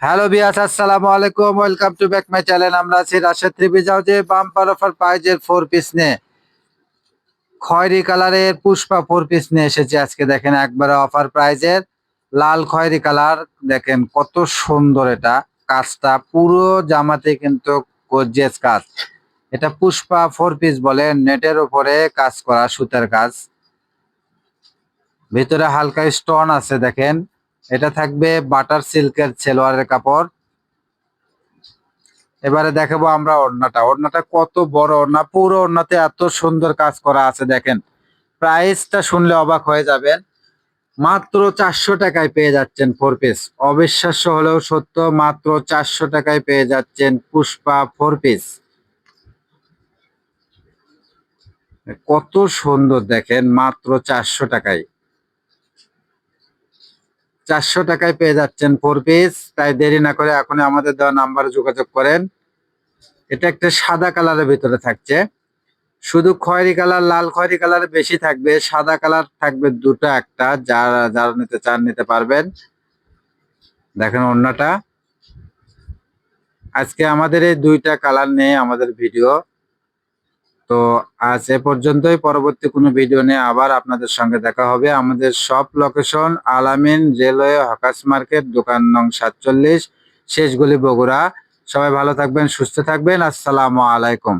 Hello বিয়াস আসসালামু আলাইকুম welcome to back my channel আমরা আছি রাশেদ ত্রিপি যাও যে বাম্পার অফার প্রাইজের ফোর পিস নিয়ে। খয়েরি কালারের পুষ্পা ফোর পিস নিয়ে এসেছি আজকে। দেখেন একবারে অফার প্রাইজের লাল খয়েরি কালার। দেখেন কত সুন্দর এটা। কাজটা পুরো জামাতে কিন্তু গর্জিয়াস কাজ। এটা পুষ্পা ফোর পিস বলে নেটের উপরে কাজ করা সুতার কাজ। ভিতরে হালকা স্টোন আছে, দেখেন। এটা থাকবে বাটার সিল্কের সেলোয়ারের কাপড়। এবারে দেখাবো আমরা ওড়নাটা। ওড়নাটা কত বড় ওড়না। পুরো ওড়নাতে এত সুন্দর কাজ করা আছে, দেখেন। প্রাইসটা শুনলে অবাক হয়ে যাবেন। মাত্র চারশো টাকায় পেয়ে যাচ্ছেন ফোর পিস। অবিশ্বাস্য হলেও সত্য, মাত্র চারশো টাকায় পেয়ে যাচ্ছেন পুষ্পা ফোর পিস। কত সুন্দর, দেখেন, মাত্র চারশো টাকায়। চারশো টাকায় পেয়ে যাচ্ছেন ফোর পিস তাই দেরি না করে এখন আমাদের দেওয়া নাম্বারে যোগাযোগ করেন। এটা একটা সাদা কালারের ভিতরে থাকছে। শুধু খয়েরি কালার লাল খয়েরি কালার বেশি থাকবে। সাদা কালার থাকবে দুটো একটা, যারা যারা নিতে চান নিতে পারবেন। দেখেন অন্যটা। আজকে আমাদের এই দুইটা কালার নিয়ে আমাদের ভিডিও তো আজ এ পর্যন্তই। পরবর্তী কোনো ভিডিও নিয়ে আবার আপনাদের সঙ্গে দেখা হবে। আমাদের সব লোকেশন আলামিন রেলওয়ে হকাস মার্কেট দোকান নং সাতচল্লিশ, শেষগুলি বগুড়া। সবাই ভালো থাকবেন, সুস্থ থাকবেন। আসসালামু আলাইকুম।